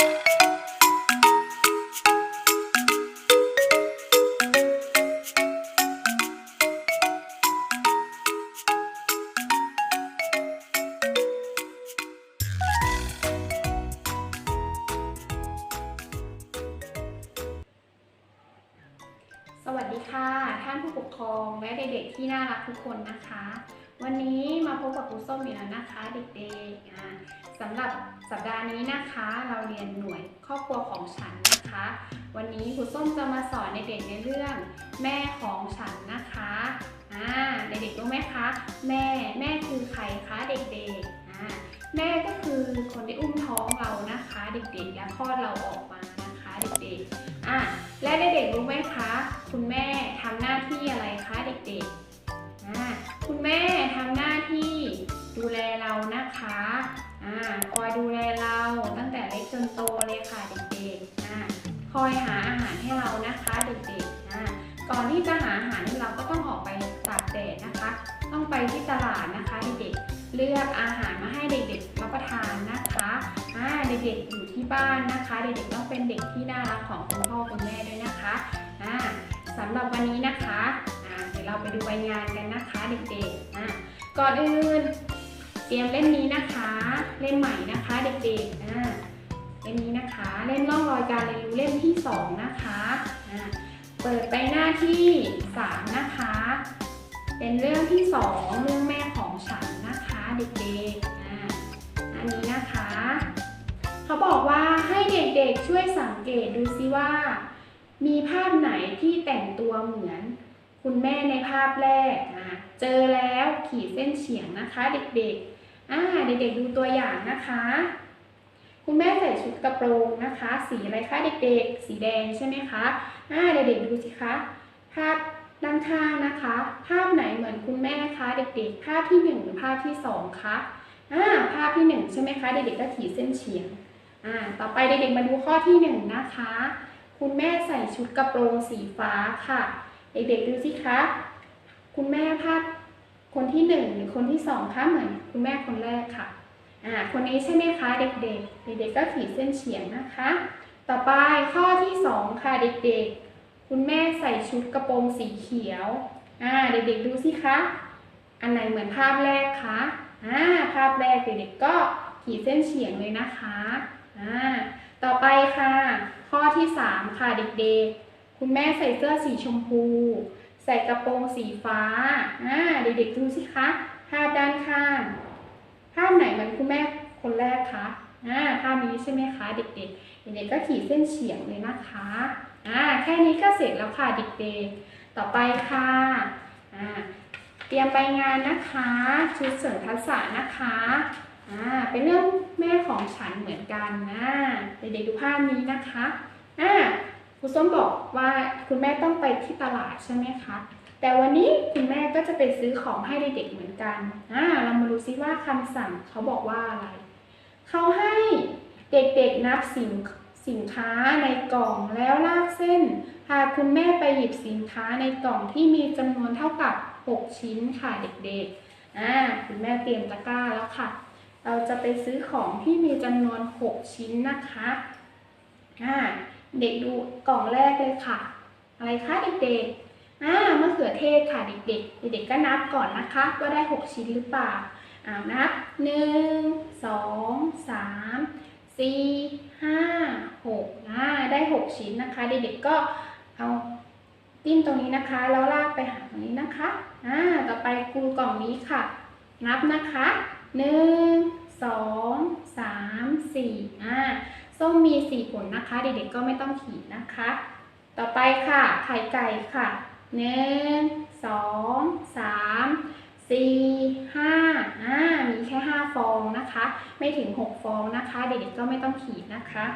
สวัสดีค่ะ ท่านผู้ปกครองและเด็กๆที่น่ารักทุกคนนะคะ วันนี้มาพบกับครูส้มอีกแล้วนะคะเด็กๆสำหรับสัปดาห์นี้นะคะ เราเรียนหน่วยครอบครัวของฉันนะคะ วันนี้ครูส้มจะมาสอนในเด็กในเรื่องแม่ของฉันนะคะอ่าเด็กๆรู้ไหมคะแม่แม่คือใครคะเด็กๆอ่าแม่ก็คือคนที่อุ้มท้องเรานะคะ เด็กๆและคลอดเราออกมานะคะ เด็กๆอ่าและเด็กๆรู้ไหมคะ คุณแม่ นโตเลยค่ะเด็กๆอ่าคอยหาอาหารให้เรานะคะเด็กๆอ่าก่อนที่จะหาอาหารให้เราก็ต้องออกไปตากแดดนะคะ ต้องไปที่ตลาดนะคะเด็กๆเลือกอาหารมาให้เด็กๆรับประทานนะคะอ่าเด็กๆอยู่ที่บ้านนะคะ เด็กๆต้องเป็นเด็กที่น่ารักของคุณพ่อคุณแม่ด้วยนะคะอ่าสำหรับวันนี้นะคะอ่าเดี๋ยวเราไปดูใบงานกันนะคะเด็กๆอ่าก่อนอื่นเตรียมเล่มนี้นะคะ เล่มใหม่นะคะเด็กๆอ่า ล่มนี้นะคะ เล่มร่องรอยการเรียนรู้เล่มที่สองนะคะอ่าเปิดไปหน้าที่สามนะคะ เป็นเรื่องที่สองเรื่องแม่ของฉันนะคะเด็กๆอ่าอันนี้นะคะ เขาบอกว่าให้เด็กๆช่วยสังเกตดูซิว่า มีภาพไหนที่แต่งตัวเหมือนคุณแม่ในภาพแรกอะเจอแล้วขีดเส้นเฉียงนะคะ เด็กๆอ่าเด็กๆดูตัวอย่างนะคะ คุณแม่ใส่ชุดกระโปรงนะคะ สีอะไรคะเด็กๆ สีแดงใช่ไหมคะอ่าเด็กๆดูสิคะภาพด้านข้างนะคะ ภาพไหนเหมือนคุณแม่คะเด็กๆ ภาพที่หนึ่งหรือภาพที่สองคะอ่าภาพที่หนึ่งใช่ไหมคะเด็กๆก็ขีดเส้นเฉียงอ่าต่อไปเด็กๆมาดูข้อที่หนึ่งนะคะ คุณแม่ใส่ชุดกระโปรงสีฟ้าค่ะ เด็กๆดูสิคะคุณแม่ภาพคนที่หนึ่งหรือคนที่สองคะเหมือนคุณแม่คนแรกค่ะ อ่าคนนี้ใช่ไหมคะเด็กๆ เด็กๆก็ขีดเส้นเฉียงนะคะ ต่อไปข้อที่สองค่ะเด็กๆ คุณแม่ใส่ชุดกระโปรงสีเขียวอ่าเด็กๆดูสิคะ อันไหนเหมือนภาพแรกคะอ่าภาพแรกเด็กๆก็ขีดเส้นเฉียงเลยนะคะอ่าต่อไปค่ะ ข้อที่ 3 ค่ะเด็กๆ คุณแม่ใส่เสื้อสีชมพู ใส่กระโปรงสีฟ้าอ่าเด็กๆดูสิคะภาพด้านข้าง ภาพไหนเหมือนคุณแม่คนแรกคะอ่าภาพนี้ใช่ไหมคะเด็กๆ เด็กๆก็ขีดเส้นเฉียงเลยนะคะอ่าแค่นี้ก็เสร็จแล้วค่ะเด็กๆ ต่อไปค่ะอ่าเตรียมไปงานนะคะชุดเสริมทักษะนะคะอ่าเป็นเรื่องแม่ของฉันเหมือนกันนะเด็กๆดูภาพนี้นะคะอ่าครูส้มบอกว่าคุณแม่ต้องไปที่ตลาดใช่ไหมคะ แต่วันนี้คุณแม่ก็จะไปซื้อของให้เด็กๆเหมือนกันอ่าเรามาดูซิว่าคำสั่งเขาบอกว่าอะไร เขาให้เด็กๆนับสินสินค้าในกล่องแล้วลากเส้น พาคุณแม่ไปหยิบสินค้าในกล่องที่มีจำนวนเท่ากับ 6 ชิ้นค่ะเด็กๆอ่าคุณแม่เตรียมตะกร้าแล้วค่ะ เราจะไปซื้อของที่มีจำนวน 6 ชิ้นนะคะอ่าเด็กดูกล่องแรกเลยค่ะ อะไรคะเด็กๆ อ่ามะเขือเทศค่ะเด็กๆ เด็กๆก็นับก่อนนะคะ ว่าได้ 6 ชิ้นหรือเปล่าอ่านับ 1 2 3 4 5 6อ่าได้ 6 ชิ้นนะคะ เด็กๆก็เอาจิ้มตรงนี้นะคะ แล้วลากไปหาตรงนี้นะคะอ่าต่อไปกูกล่องนี้ค่ะ นับนะคะหนึ่งสองสามสี่าส้มมีสี่ผลนะคะ เด็กๆก็ไม่ต้องขีดนะคะ ต่อไปค่ะไข่ไก่ค่ะ หนึ่งสองสามสี่ห้าอ่ามีแค่ห้าฟองนะคะ ไม่ถึงหกฟองนะคะ เด็กๆก็ไม่ต้องขีดนะคะ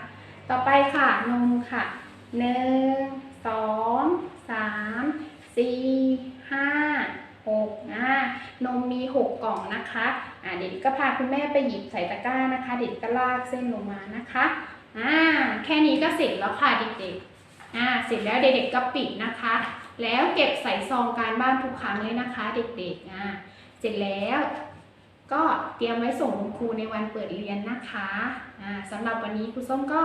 ต่อไปค่ะนมค่ะหนึ่งสองสามสี่ห้าหกอ่านมมีหกกล่องนะคะอ่าเด็กๆก็พาคุณแม่ไปหยิบใส่ตะกร้านะคะ เด็กก็ลากเส้นลงมานะคะอ่าแค่นี้ก็เสร็จแล้วค่ะเด็กๆอ่าเสร็จแล้วเด็กๆก็ปิดนะคะ แล้วเก็บใส่ซองการบ้านทุกครั้งเลยนะคะ เด็กๆอะเสร็จแล้วก็เตรียมไว้ส่งคุณครูในวันเปิดเรียนนะคะอ่าสำหรับวันนี้ครูส้มก็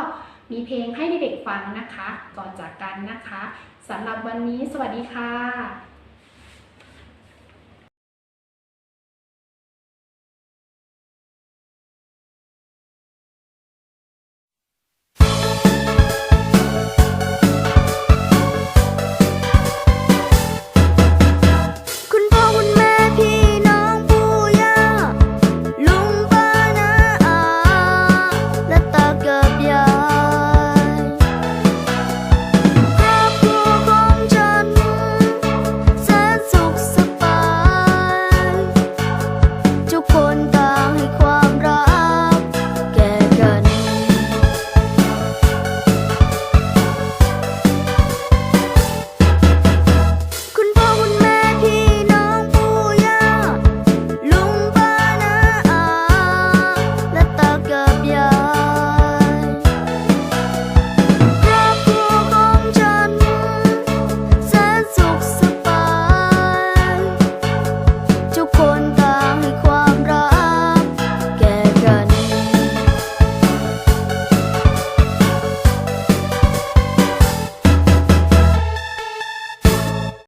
มีเพลงให้เด็กๆฟังนะคะ ก่อนจากกันนะคะสำหรับวันนี้สวัสดีค่ะ